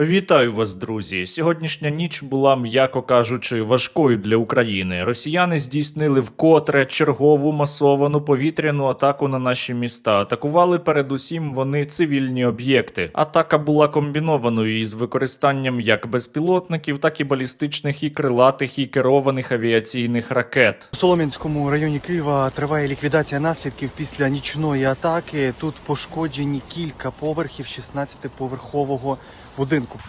Вітаю вас, друзі. Сьогоднішня ніч була, м'яко кажучи, важкою для України. Росіяни здійснили вкотре чергову масовану повітряну атаку на наші міста. Атакували передусім вони цивільні об'єкти. Атака була комбінованою із використанням як безпілотників, так і балістичних і крилатих і керованих авіаційних ракет. У Солом'янському районі Києва триває ліквідація наслідків після нічної атаки. Тут пошкоджені кілька поверхів 16-поверхового будинку.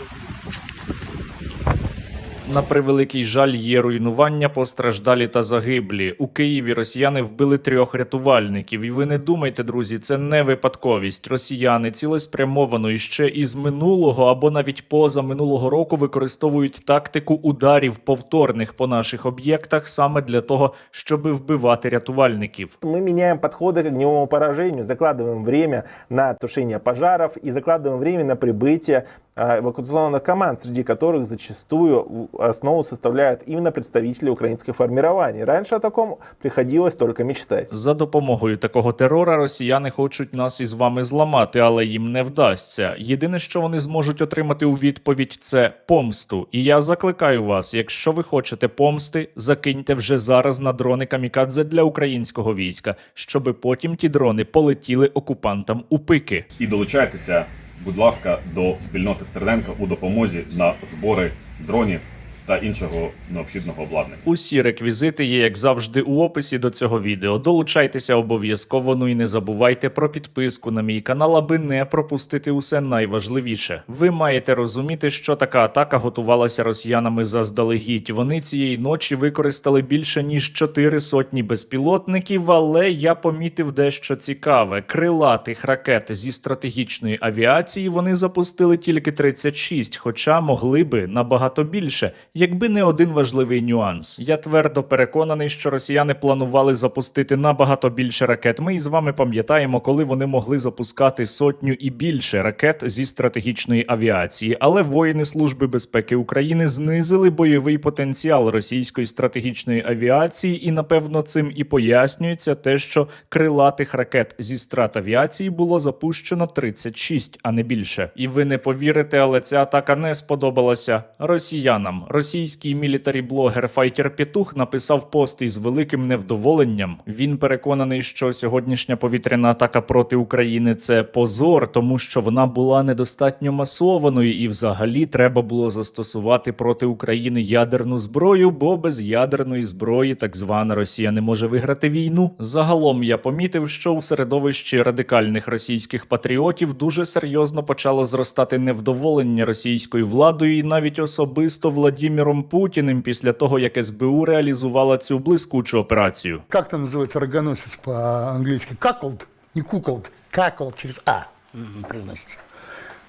На превеликий жаль, є руйнування, постраждалі та загиблі. У Києві росіяни вбили трьох рятувальників. І ви не думайте, друзі, це не випадковість. Росіяни цілеспрямовано і ще із минулого або навіть поза минулого року використовують тактику ударів повторних по наших об'єктах саме для того, щоб вбивати рятувальників. Мы меняем подходы к огневому поражению, закладываем время на тушение пожаров и закладываем время на прибытие а, эвакуационных команд, среди которых зачастую в основу составляют именно представители украинских формирований. Раньше о таком приходилось только мечтать. За допомогою такого терора росіяни хочуть нас із вами зламати, але їм не вдасться. Єдине, що вони зможуть отримати у відповідь, це помсту. І я закликаю вас, якщо ви хочете помсти, закиньте вже зараз на дрони камікадзе для українського війська, щоби потім ті дрони полетіли окупантам у пики. і долучайтеся, будь ласка, до спільноти Стерненка у допомозі на збори дронів та іншого необхідного обладнання. Усі реквізити є, як завжди, у описі до цього відео. Долучайтеся обов'язково. Ну і не забувайте про підписку на мій канал, аби не пропустити усе найважливіше. Ви маєте розуміти, що така атака готувалася росіянами заздалегідь. Вони цієї ночі використали більше ніж чотири сотні безпілотників, але я помітив дещо цікаве: крилатих ракет зі стратегічної авіації вони запустили тільки 36, хоча могли би набагато більше, якби не один важливий нюанс. Я твердо переконаний, що росіяни планували запустити набагато більше ракет. Ми із вами пам'ятаємо, коли вони могли запускати сотню і більше ракет зі стратегічної авіації. Але воїни Служби безпеки України знизили бойовий потенціал російської стратегічної авіації, і напевно цим і пояснюється те, що крилатих ракет зі стратавіації було запущено 36, а не більше. І ви не повірите, але ця атака не сподобалася росіянам. Російський мілітарі-блогер Файтер Петух написав пост із великим невдоволенням. Він переконаний, що сьогоднішня повітряна атака проти України це позор, тому що вона була недостатньо масованою, і взагалі треба було застосувати проти України ядерну зброю, бо без ядерної зброї так звана Росія не може виграти війну. Загалом я помітив, що у середовищі радикальних російських патріотів дуже серйозно почало зростати невдоволення російською владою, і навіть особисто Владіміром Путіним після того, як СБУ реалізувала цю блискучу операцію. Как там називається органосіс по-англійськи? Каколд, не куколд, каколд через А м.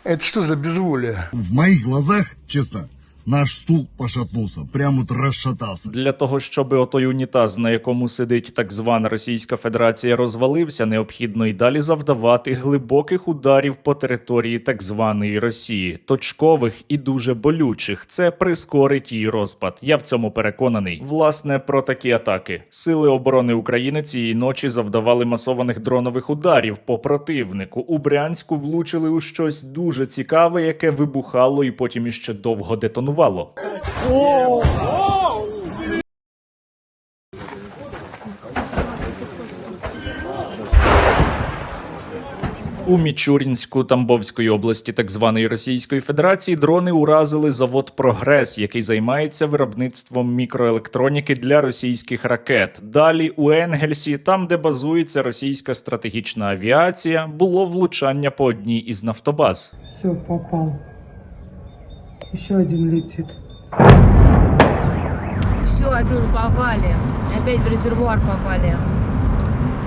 Это что за безволие? В моих глазах, честно, наш стул пошатнулся. Прям вот расшатался. Для того, щоб отой унітаз, на якому сидить так звана Російська Федерація, розвалився, необхідно й далі завдавати глибоких ударів по території так званої Росії, точкових і дуже болючих. Це прискорить її розпад. Я в цьому переконаний. Власне, про такі атаки. Сили оборони України цієї ночі завдавали масованих дронових ударів по противнику. У Брянську влучили у щось дуже цікаве, яке вибухало і потім іще довго детонувало. У Мічурінську Тамбовської області так званої Російської Федерації дрони уразили завод Прогрес, який займається виробництвом мікроелектроніки для російських ракет. Далі у Енгельсі, там де базується російська стратегічна авіація, було влучання по одній із нафтобаз. Все, попал. Еще один летит. Все, опять попали. Опять в резервуар попали.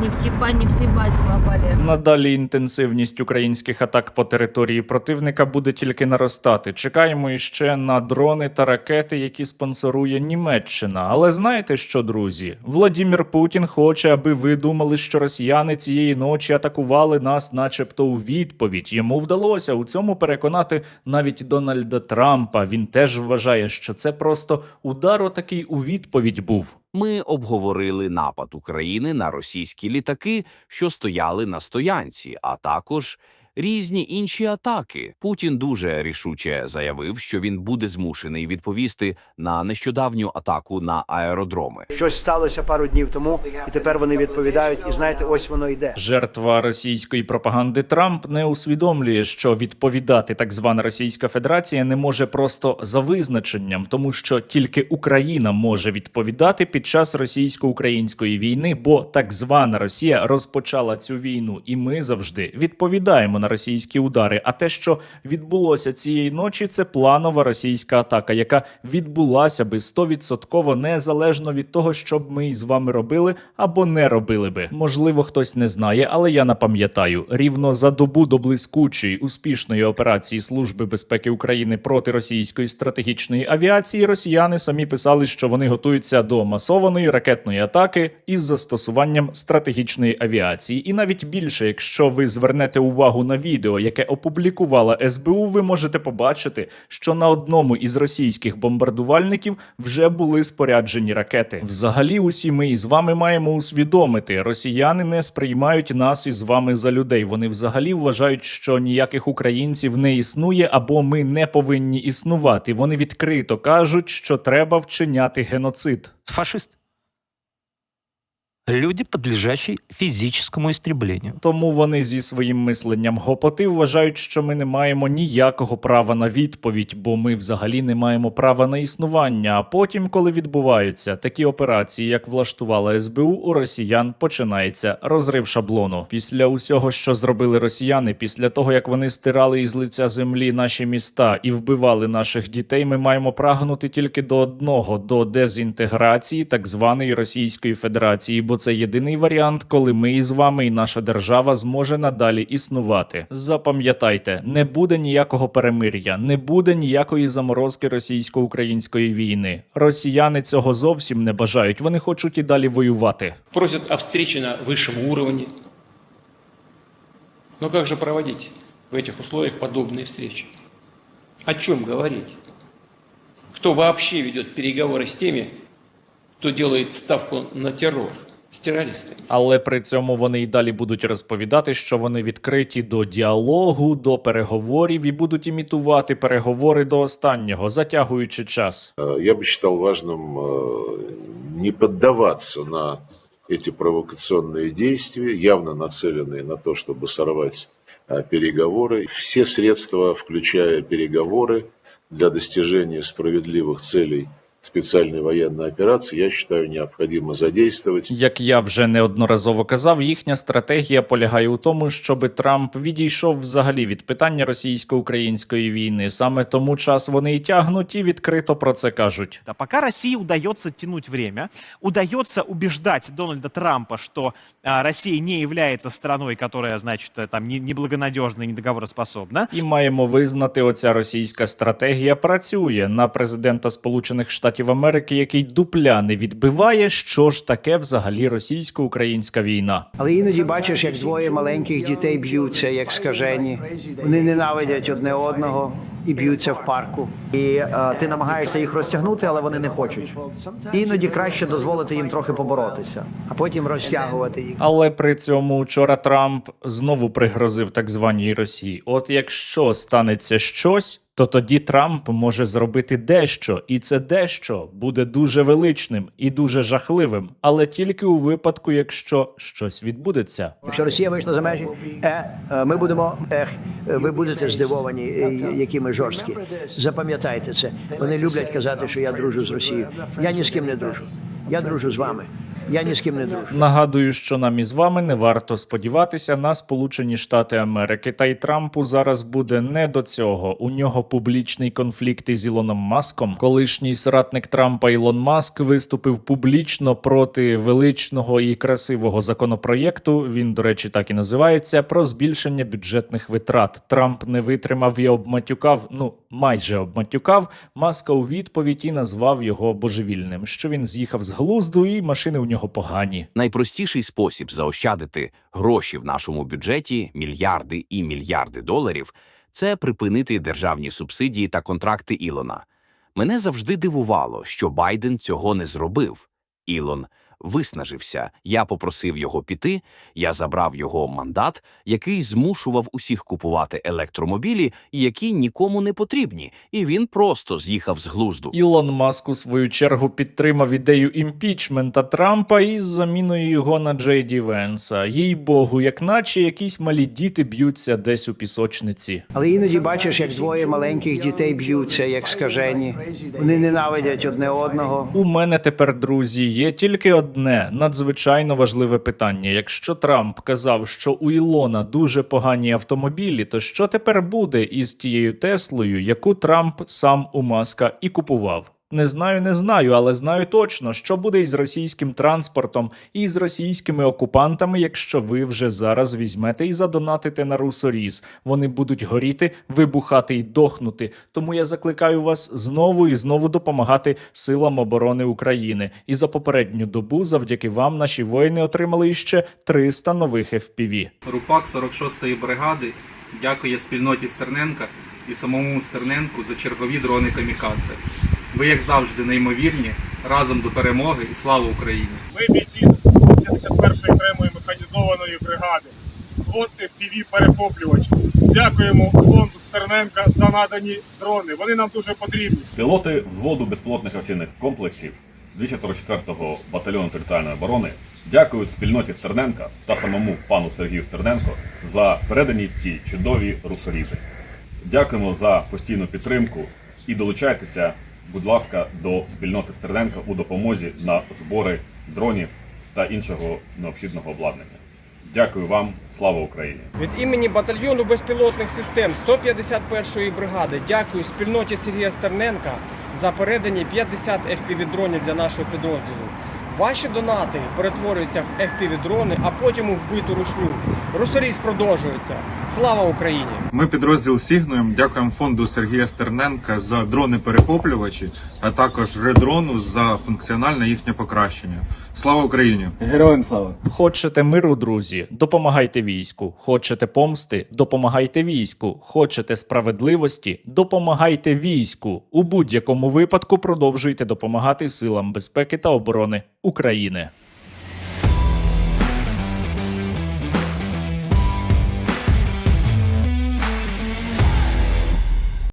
Нефтепа, нефтебазе попали. Надалі інтенсивність українських атак по території противника буде тільки наростати. Чекаємо іще на дрони та ракети, які спонсорує Німеччина. Але знаєте що, друзі? Владімір Путін хоче, аби ви думали, що росіяни цієї ночі атакували нас, начебто, у відповідь. Йому вдалося у цьому переконати навіть Дональда Трампа. Він теж вважає, що це просто удар отакий у відповідь був. Ми обговорили напад України на російські літаки, що стояли на стоянці, а також різні інші атаки. Путін дуже рішуче заявив, що він буде змушений відповісти на нещодавню атаку на аеродроми. Щось сталося пару днів тому, і тепер вони відповідають. І знаєте, ось воно йде. Жертва російської пропаганди Трамп не усвідомлює, що відповідати так звана Російська Федерація не може просто за визначенням, тому що тільки Україна може відповідати під час російсько-української війни, бо так звана Росія розпочала цю війну, і ми завжди відповідаємо на російські удари. А те, що відбулося цієї ночі, це планова російська атака, яка відбулася би стовідсотково незалежно від того, що б ми із вами робили або не робили би. Можливо, хтось не знає, але я напам'ятаю, рівно за добу до блискучої успішної операції Служби безпеки України проти російської стратегічної авіації росіяни самі писали, що вони готуються до масованої ракетної атаки із застосуванням стратегічної авіації. І навіть більше, якщо ви звернете увагу на відео, яке опублікувала СБУ, ви можете побачити, що на одному із російських бомбардувальників вже були споряджені ракети. Взагалі, усі ми із вами маємо усвідомити, росіяни не сприймають нас із вами за людей. Вони взагалі вважають, що ніяких українців не існує або ми не повинні існувати. Вони відкрито кажуть, що треба вчиняти геноцид. Фашист. Люди, подлежащие физическому истреблению. Тому вони зі своїм мисленням гопоти вважають, що ми не маємо ніякого права на відповідь, бо ми взагалі не маємо права на існування. А потім, коли відбуваються такі операції, як влаштувала СБУ, у росіян починається розрив шаблону. Після усього, що зробили росіяни, після того як вони стирали із лиця землі наші міста і вбивали наших дітей, ми маємо прагнути тільки до одного до дезінтеграції так званої Російської Федерації, бо це єдиний варіант, коли ми із вами і наша держава зможе надалі існувати. Запам'ятайте, не буде ніякого перемир'я, не буде ніякої заморозки російсько-української війни. Росіяни цього зовсім не бажають. Вони хочуть і далі воювати. Просят о встрече на высшем уровне. Но как же проводить в этих условиях подобные встречи? О чем говорить? Кто вообще ведет переговоры с теми, кто делает ставку на террор? С террористами. Але при цьому вони й далі будуть розповідати, що вони відкриті до діалогу, до переговорів і будуть імітувати переговори до останнього, затягуючи час. Я бы считал важным э, не поддаваться на эти провокационные действия, явно нацеленные на то, чтобы сорвать э, переговоры. Все средства, включая переговоры для достижения справедливых целей специальной военной операции, я считаю, необходимо задействовать. Як я вже неодноразово казав, їхня стратегія полягає у тому, щоб Трамп відійшов взагалі від питання російсько-української війни. Саме тому час вони і тягнуть і відкрито про це кажуть. Да, пока России удается тянуть время, удается убеждать Дональда Трампа, что а, Россия не является страной, которая, значит, э, там не- неблагонадежна и недоговороспособна. І маємо визнати, оця російська стратегія працює на президента Сполучених Штатів Америки, який дупля не відбиває, що ж таке взагалі російсько-українська війна. Але іноді бачиш, як двоє маленьких дітей б'ються, як скажені. Вони ненавидять одне одного і б'ються в парку. І е, ти намагаєшся їх розтягнути, але вони не хочуть. Іноді краще дозволити їм трохи поборотися. А потім розтягувати їх. Але при цьому вчора Трамп знову пригрозив так званій Росії. От якщо станеться щось, то тоді Трамп може зробити дещо, і це дещо буде дуже величним і дуже жахливим, але тільки у випадку, якщо щось відбудеться. Якщо Росія вийшла за межі, е, е, ми будемо ех, ви будете здивовані, е, які ми жорсткі. Запам'ятайте це. Вони люблять казати, що я дружу з Росією. Я ні з ким не дружу. Я дружу з вами. Я ні з ким не дружу. Нагадую, що нам із вами не варто сподіватися на Сполучені Штати Америки. Та й Трампу зараз буде не до цього. У нього публічний конфлікт із Ілоном Маском. Колишній соратник Трампа Ілон Маск виступив публічно проти величного і красивого законопроєкту. Він, до речі, так і називається про збільшення бюджетних витрат. Трамп не витримав і обматюкав. Ну майже обматюкав Маска у відповідь і назвав його божевільним. Що він з'їхав з глузду, і машини у нього погані. Найпростіший спосіб заощадити гроші в нашому бюджеті мільярди і мільярди доларів це припинити державні субсидії та контракти Ілона. Мене завжди дивувало, що Байден цього не зробив. Ілон виснажився. Я попросив його піти, я забрав його мандат, який змушував усіх купувати електромобілі, які нікому не потрібні, і він просто з'їхав з глузду. Ілон Маск у свою чергу підтримав ідею імпічмента Трампа із заміною його на Джей Ді Венса. Їй богу, як наче якісь малі діти б'ються десь у пісочниці. Але іноді бачиш, як двоє маленьких дітей б'ються, як скажені. Вони ненавидять одне одного. У мене тепер, друзі, є тільки одне надзвичайно важливе питання. Якщо Трамп казав, що у Ілона дуже погані автомобілі, то що тепер буде із тією Теслою, яку Трамп сам у Маска і купував? Не знаю, не знаю, але знаю точно, що буде із російським транспортом і з російськими окупантами, якщо ви вже зараз візьмете і задонатите на русоріз. Вони будуть горіти, вибухати і дохнути. Тому я закликаю вас знову і знову допомагати силам оборони України. І за попередню добу, завдяки вам, наші воїни отримали іще 300 нових FPV. Рупак 46-ї бригади дякує спільноті Стерненка і самому Стерненку за чергові дрони камікадзе. Ви, як завжди, неймовірні. Разом до перемоги і слава Україні! Ми бійці 51-ї окремої механізованої бригади, звод FPV перехоплювач. Дякуємо фонду Стерненка за надані дрони. Вони нам дуже потрібні. Пілоти взводу безпілотних авіаційних комплексів 244-го батальйону територіальної оборони дякують спільноті Стерненка та самому пану Сергію Стерненко за передані ці чудові русорізи. Дякуємо за постійну підтримку і долучайтеся, будь ласка, до спільноти Стерненка у допомозі на збори дронів та іншого необхідного обладнання. Дякую вам, слава Україні! Від імені батальйону безпілотних систем 151-ї бригади дякую спільноті Сергія Стерненка за передані 50 FPV-дронів для нашого підрозділу. Ваші донати перетворюються в FPV-дрони, а потім у вбиту русню. Русоріз продовжується. Слава Україні! Ми підрозділ Сігнуєм дякуємо фонду Сергія Стерненка за дрони-перехоплювачі, а також редрону за функціональне їхнє покращення. Слава Україні! Героям слава! Хочете миру, друзі? Допомагайте війську. Хочете помсти? Допомагайте війську. Хочете справедливості? Допомагайте війську. У будь-якому випадку продовжуйте допомагати силам безпеки та оборони України.